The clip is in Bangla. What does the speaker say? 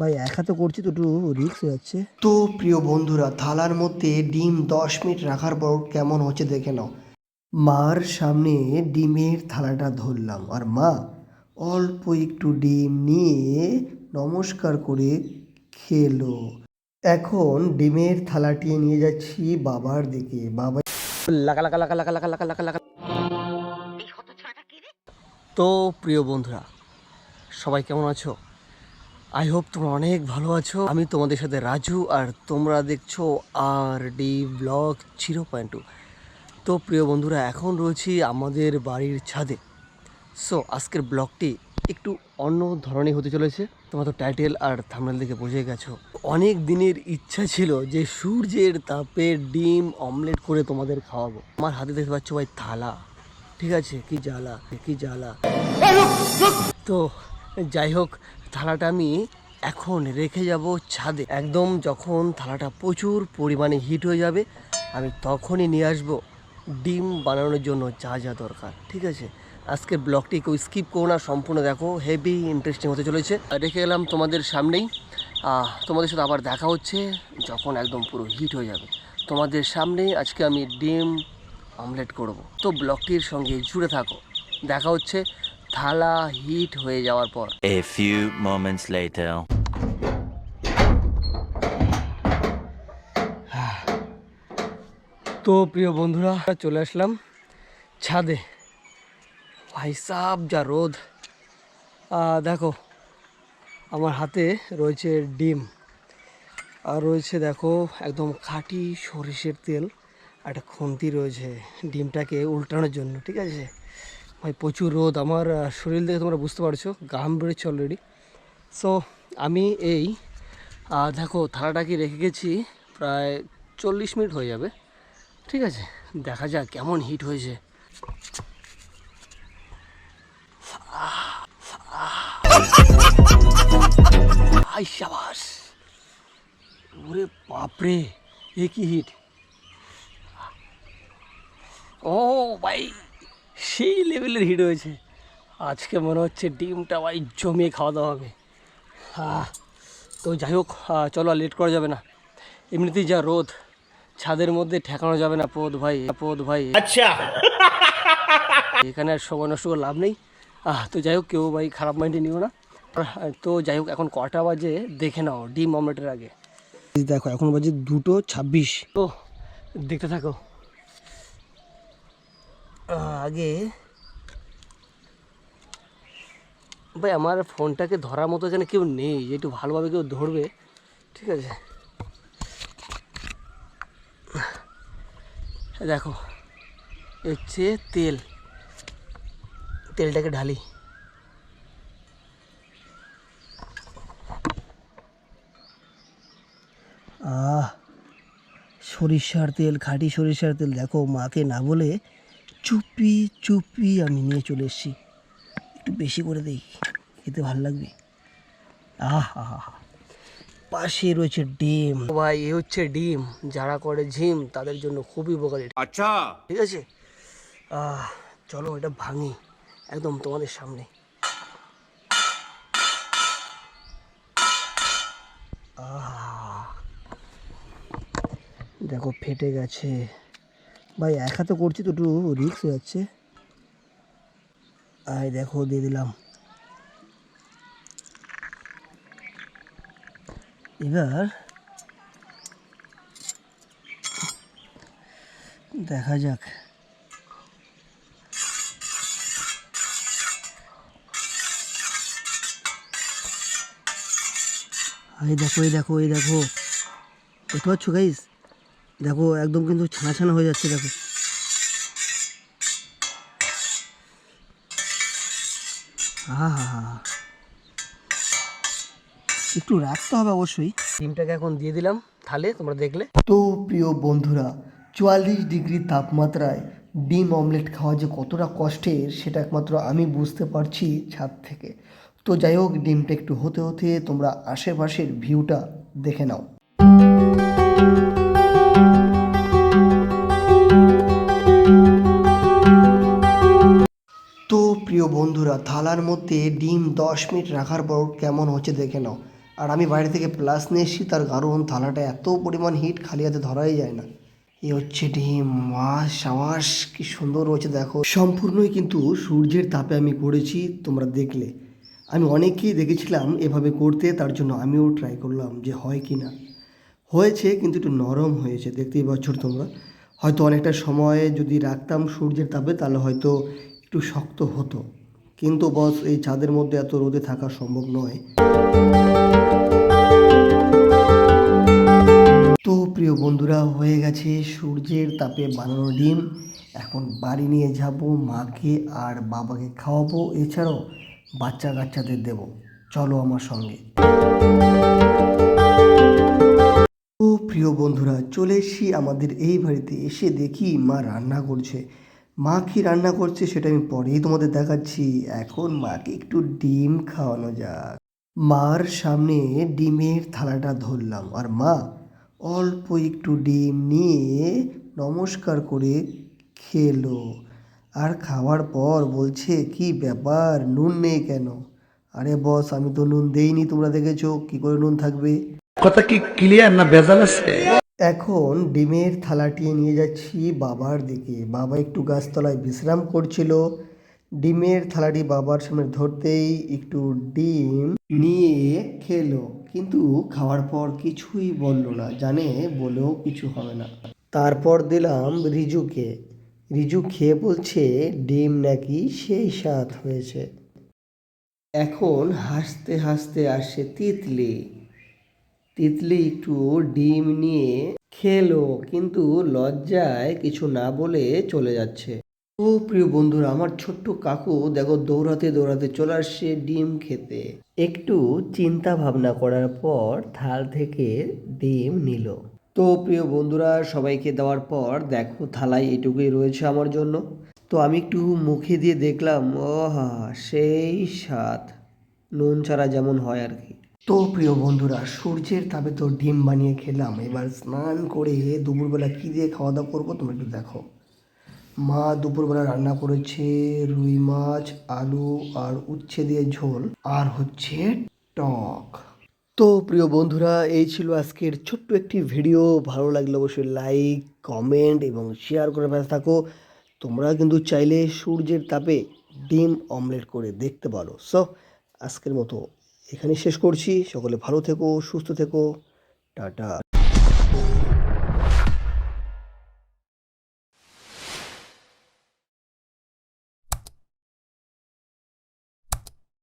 ভাই এক হাতে করছি তো একটু রিস্ক হয়ে যাচ্ছে। তো প্রিয় বন্ধুরা থালার মধ্যে ডিম দশ মিনিট রাখার পর কেমন হচ্ছে দেখে নাও। মার সামনে ডিমের থালাটা ধরলাম আর মা অল্প একটু ডিম নিয়ে নমস্কার করে খেলো। এখন ডিমের থালাটি নিয়ে যাচ্ছি বাবার দিকে। বাবা লাগা লাগা লাগা লাগা লাগা লাগা লাগা লাগা তো প্রিয় বন্ধুরা সবাই কেমন আছো? আই হোপ তোমরা অনেক ভালো আছো। আমি তোমাদের সাথে রাজু আর তোমরা দেখছ R D vlog zero point two তো প্রিয় বন্ধুরা, এখন রয়েছি আমাদের বাড়ির ছাদে। সো আজকের ব্লগটি একটু অন্য ধরনের হতে চলেছে। তোমরা তো টাইটেল আর থামনেল দেখে বুঝে গেছো। অনেক দিনের ইচ্ছা ছিল যে সূর্যের তাপে ডিম অমলেট করে তোমাদের খাওয়াবো। আমার হাতে দেখতে পাচ্ছ ভাই থালা। ঠিক আছে, কি জ্বালা কি জ্বালা। তো যাই হোক, থালাটা আমি এখন রেখে যাব ছাদে। একদম যখন থালাটা প্রচুর পরিমাণে হিট হয়ে যাবে, আমি তখনই নিয়ে আসব। ডিম বানানোর জন্য যা যা দরকার, ঠিক আছে? আজকের ব্লগটি কেউ স্কিপ করো না, সম্পূর্ণ দেখো। হেভি ইন্টারেস্টিং হতে চলেছে। রেখে গেলাম তোমাদের সামনেই। তোমাদের সাথে আবার দেখা হচ্ছে যখন একদম পুরো হিট হয়ে যাবে। তোমাদের সামনেই আজকে আমি ডিম অমলেট করব। তো ব্লগটির সঙ্গে জুড়ে থাকো। দেখা হচ্ছে থালা হিট হয়ে যাওয়ার পর। A few moments later. তো প্রিয় বন্ধুরা চলে আসলাম ছাদে। ভাই সাব যা রোদ। দেখো আমার হাতে রয়েছে ডিম। আর রয়েছে দেখো একদম খাঁটি সরিষের তেল। একটা খুন্তি রয়েছে ডিমটাকে উল্টানোর জন্য ঠিক আছে? ভাই, প্রচুর রোদ। আমার শরীর দেখে তোমরা বুঝতে পারছ গাম বেরোচ্ছে অলরেডি সো আমি এই দেখো থালাটাকে রেখে গেছি, প্রায় চল্লিশ মিনিট হয়ে যাবে। ঠিক আছে, দেখা যাক কেমন হিট হয়েছে। ওরে বাপরে, এ কি হিট ও ভাই। সেই লেভেলের হিট হয়েছে। আজকে মনে হচ্ছে ডিমটা ভাই জমিয়ে খাওয়া দাওয়া হবে। আহ, তো যাই হোক চলো আর লেট করা যাবে না। এমনিতেই যা রোদ ছাদের মধ্যে ঠেকানো যাবে না পোদ ভাই পোদ ভাই। আচ্ছা। এখানে আর সময় নষ্ট করে লাভ নেই। আহ তো যাই হোক কেউ ভাই খারাপ মাইন্ডে নিও না। তো যাই হোক এখন কটা বাজে দেখে নাও ডিম অমলেটের আগে। দেখো এখন বাজে দুটো ছাব্বিশ। তো দেখতে থাকো। আগে ভাই, আমার ফোনটাকে ধরার মতো যেন কেউ নেই একটু ভালোভাবে কেউ ধরবে, ঠিক আছে? দেখো, হচ্ছে তেল, তেলটাকে ঢালি। আহ, সরিষার তেল, খাঁটি সরিষার তেল, দেখো, মাকে না বলে চুপি চুপি আমি নিয়ে চলে এসেছি। একটু বেশি করে দেখি খেতে ভালো লাগবে। আহ হা পাশে রয়েছে ডিম। ভাই এ হচ্ছে ডিম যারা করে ঝিম তাদের জন্য খুবই উপকারী। আচ্ছা। ঠিক আছে? আহ চলো এটা ভাঙি একদম তোমাদের সামনে। দেখো ফেটে গেছে। ভাই, এক হাতে করছি তো একটু রিক্স হয়ে যাচ্ছে আয় দেখো, দিয়ে দিলাম। এবার দেখা যাক। এই দেখো এই দেখো এই দেখো। দেখতে পাচ্ছ গাইস দেখো একদম কিন্তু ছানা ছানা হয়ে যাচ্ছে দেখো। হা হা হা একটু রাখতে হবে অবশ্যই। ডিমটাকে এখন দিয়ে দিলাম থালে তোমরা দেখলে। তো প্রিয় বন্ধুরা চুয়াল্লিশ ডিগ্রি তাপমাত্রায় ডিম অমলেট খাওয়া যে কতটা কষ্টের সেটা একমাত্র আমি বুঝতে পারছি ছাদ থেকে। তো যাই হোক ডিমটা একটু হতে হতে তোমরা আশেপাশের ভিউটা দেখে নাও। প্রিয় বন্ধুরা, থালার মধ্যে ডিম দশ মিনিট রাখার পর কেমন হচ্ছে দেখে নাও। আর আমি বাইরে থেকে প্লাস নিয়ে এসেছি, তার কারণ থালাটা এত পরিমাণ হিট খালি হাতে ধরাই যায় না। এ হচ্ছে ডিম মাছ সাবাস কি সুন্দর রয়েছে দেখো। সম্পূর্ণই কিন্তু সূর্যের তাপে আমি করেছি তোমরা দেখলে। আমি অনেককেই দেখেছিলাম এভাবে করতে, তার জন্য আমিও ট্রাই করলাম যে হয় কি না। হয়েছে, কিন্তু একটু নরম হয়েছে, দেখতেই পাচ্ছ তোমরা। হয়তো অনেকটা সময় যদি রাখতাম সূর্যের তাপে, তাহলে হয়তো একটু শক্ত হতো। কিন্তু বস, এই ছাদের মধ্যে এত রোদে থাকা সম্ভব নয়। তো প্রিয় বন্ধুরা, হয়ে গেছে সূর্যের তাপে বানানো ডিম। এখন বাড়ি নিয়ে যাব, মাকে আর বাবাকে খাওয়াবো। এছাড়াও বাচ্চা কাচ্চাদের দেব। চলো আমার সঙ্গে। ও প্রিয় বন্ধুরা, চলে এসেছি আমাদের এই বাড়িতে। এসে দেখি মা রান্না করছে। মা কি রান্না করছে সেটা আমি পরেই তোমাদের দেখাচ্ছি। এখন মাকে একটু ডিম খাওয়ানো যাক। মার সামনে ডিমের থালাটা ধরলাম আর মা অল্প একটু ডিম নিয়ে নমস্কার করে খেলো। আর খাওয়ার পর বলছে, কি ব্যাপার? নুন নেই কেন? আরে বস, আমি তো নুন দেইনি, তোমরা দেখেছ, কি করে নুন থাকবে? কথা কি ক্লিয়ার না ভেজাল আছে? এখন ডিমের থালাটি নিয়ে যাচ্ছি বাবার দিকে। বাবা একটু গাছতলায় বিশ্রাম করছিল। ডিমের থালাটি বাবার সামনে ধরতেই একটু ডিম নিয়ে খেলো, কিন্তু খাওয়ার পর কিছুই বলল না। জানে বলেও কিছু হবে না। তারপর দিলাম রিজুকে। রিজু খেয়ে বলছে, ডিম নাকি সেই স্বাদ হয়েছে। এখন হাসতে হাসতে আসে তিতলি। তিতলি একটু ডিম নিয়ে খেলো, কিন্তু লজ্জায় কিছু না বলে চলে যাচ্ছে। ও প্রিয় বন্ধুরা, আমার ছোট্ট কাকু দেখো দৌড়াতে দৌড়াতে চলে আসছে ডিম খেতে। একটু চিন্তা ভাবনা করার পর থাল থেকে ডিম নিল। তো প্রিয় বন্ধুরা সবাইকে দেওয়ার পর দেখো থালায় এটুকুই রয়েছে আমার জন্য। তো আমি একটু মুখে দিয়ে দেখলাম ও হা সেই স্বাদ। নুন ছাড়া যেমন হয় আর কি। তো প্রিয় বন্ধুরা, সূর্যের তাপে তো ডিম বানিয়ে খেলাম। এবার স্নান করে দুপুরবেলা কী দিয়ে খাওয়া দাওয়া করব তোমরা একটু দেখো। মা দুপুরবেলা রান্না করেছে রুই মাছ, আলু আর উচ্ছে দিয়ে ঝোল আর হচ্ছে টক। তো প্রিয় বন্ধুরা, এই ছিল আজকের ছোট্ট একটি ভিডিও। ভালো লাগলে অবশ্যই লাইক, কমেন্ট এবং শেয়ার করে পাশে থাকো। তোমরা কিন্তু চাইলে সূর্যের তাপে ডিম অমলেট করে দেখতে পারো। সো আজকের মতো এখানে শেষ করছি। সকলে ভালো থেকো সুস্থ থেকো। টাটা।